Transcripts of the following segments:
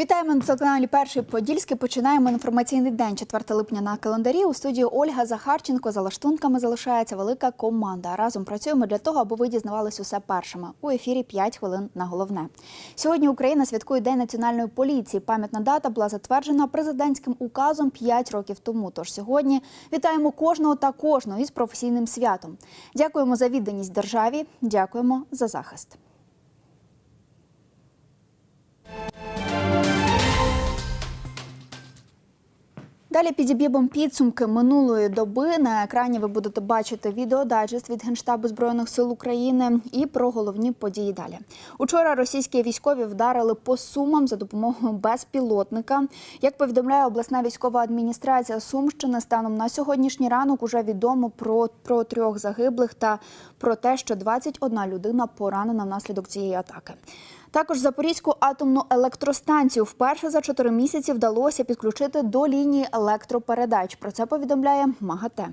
Вітаємо на телеканалі Перший Подільський. Починаємо інформаційний день 4 липня на календарі. У студії Ольга Захарченко за лаштунками залишається велика команда. Разом працюємо для того, аби ви дізнавались усе першими. У ефірі 5 хвилин на головне. Сьогодні Україна святкує День національної поліції. Пам'ятна дата була затверджена президентським указом 5 років тому. Тож сьогодні вітаємо кожного та кожного із професійним святом. Дякуємо за відданість державі. Дякуємо за захист. Далі підіб'ємо підсумки минулої доби. На екрані ви будете бачити відеодайджест від Генштабу Збройних сил України і про головні події далі. Учора російські військові вдарили по сумам за допомогою безпілотника. Як повідомляє обласна військова адміністрація Сумщини, станом на сьогоднішній ранок уже відомо про, про трьох загиблих та про те, що 21 людина поранена внаслідок цієї атаки. Також Запорізьку атомну електростанцію вперше за чотири місяці вдалося підключити до лінії електропередач. Про це повідомляє МАГАТЕ.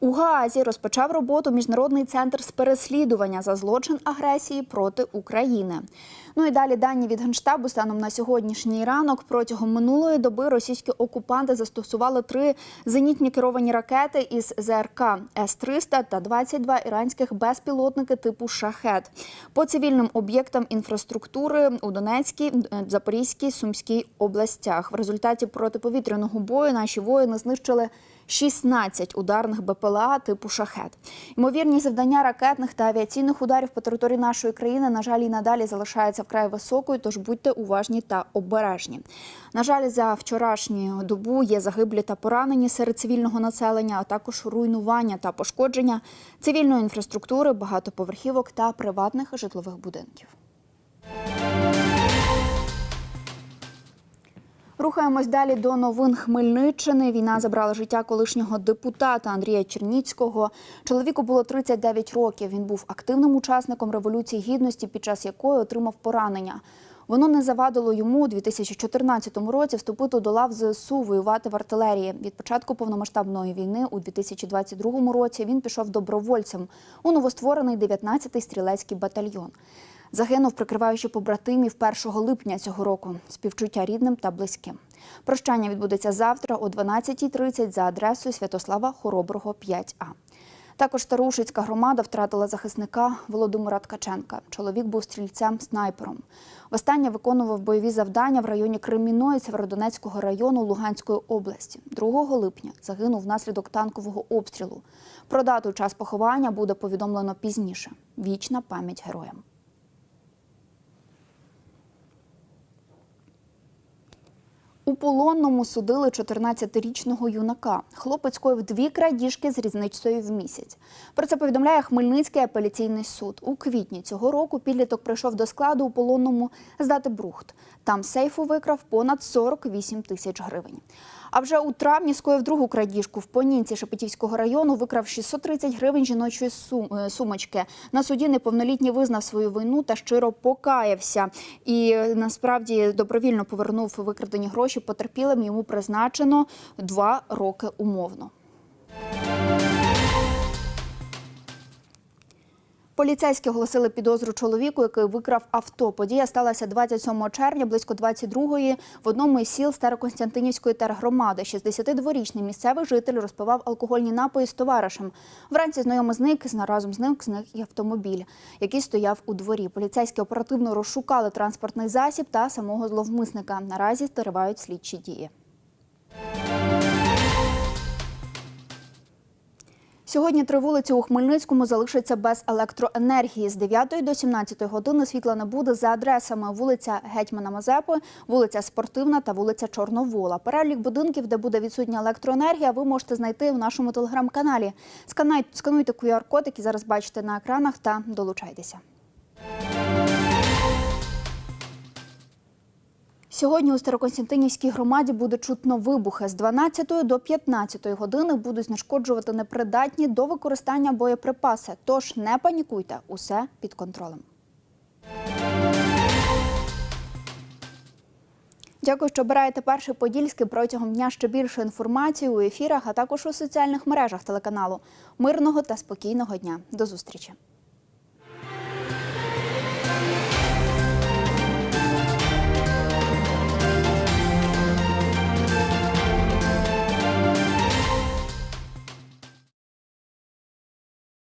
У Гаазі розпочав роботу міжнародний центр з переслідування за злочин агресії проти України. Ну і далі дані від генштабу станом на сьогоднішній ранок. Протягом минулої доби російські окупанти застосували три зенітні керовані ракети із ЗРК С-300 та 22 іранських безпілотники типу Шахет по цивільним об'єктам інфраструктури у Донецькій, Запорізькій, Сумській областях. В результаті протиповітряного бою наші воїни знищили 16 ударних БПЛА типу шахет. Ймовірність завдання ракетних та авіаційних ударів по території нашої країни, на жаль, і надалі залишається вкрай високою, тож будьте уважні та обережні. На жаль, за вчорашню добу є загиблі та поранені серед цивільного населення, а також руйнування та пошкодження цивільної інфраструктури, багатоповерхівок та приватних житлових будинків. Рухаємось далі до новин Хмельниччини. Війна забрала життя колишнього депутата Андрія Черніцького. Чоловіку було 39 років. Він був активним учасником революції гідності, під час якої отримав поранення. Воно не завадило йому у 2014 році вступити до лав ЗСУ, воювати в артилерії. Від початку повномасштабної війни у 2022 році він пішов добровольцем у новостворений 19-й стрілецький батальйон. Загинув, прикриваючи побратимів 1 липня цього року. Співчуття рідним та близьким. Прощання відбудеться завтра о 12.30 за адресою Святослава Хороброго, 5А. Також Старушицька громада втратила захисника Володимира Ткаченка. Чоловік був стрільцем-снайпером. Востаннє виконував бойові завдання в районі Креміної Северодонецького району Луганської області. 2 липня загинув внаслідок танкового обстрілу. Про дату час поховання буде повідомлено пізніше. Вічна пам'ять героям. У полонному судили 14-річного юнака. Хлопець коїв дві крадіжки з різницею в місяць. Про це повідомляє Хмельницький апеляційний суд. У квітні цього року підліток прийшов до складу у полонному здати брухт. Там сейфу викрав понад 48 тисяч гривень. А вже у травні скоїв другу крадіжку в Понінці Шепетівського району викрав 630 гривень жіночої сумочки. На суді неповнолітній визнав свою вину та щиро покаявся. І е, насправді добровільно повернув викрадені гроші потерпілим. Йому призначено два роки умовно. Поліцейські оголосили підозру чоловіку, який викрав авто. Подія сталася 27 червня, близько 22-ї, в одному із сіл Староконстантинівської тергромади. 62-річний місцевий житель розпивав алкогольні напої з товаришем. Вранці знайомий зник, разом з ним зник і автомобіль, який стояв у дворі. Поліцейські оперативно розшукали транспортний засіб та самого зловмисника. Наразі тривають слідчі дії. Сьогодні три вулиці у Хмельницькому залишаться без електроенергії. З 9 до 17 години світла не буде за адресами вулиця Гетьмана Мазепи, вулиця Спортивна та вулиця Чорновола. Перелік будинків, де буде відсутня електроенергія, ви можете знайти в нашому телеграм-каналі. Скануйте QR-код, який зараз бачите на екранах, та долучайтеся. Сьогодні у Староконстантинівській громаді буде чутно вибухи. З 12 до 15 години будуть знешкоджувати непридатні до використання боєприпаси. Тож не панікуйте, усе під контролем. Дякую, що обираєте перший подільський протягом дня ще більше інформації у ефірах, а також у соціальних мережах телеканалу. Мирного та спокійного дня. До зустрічі.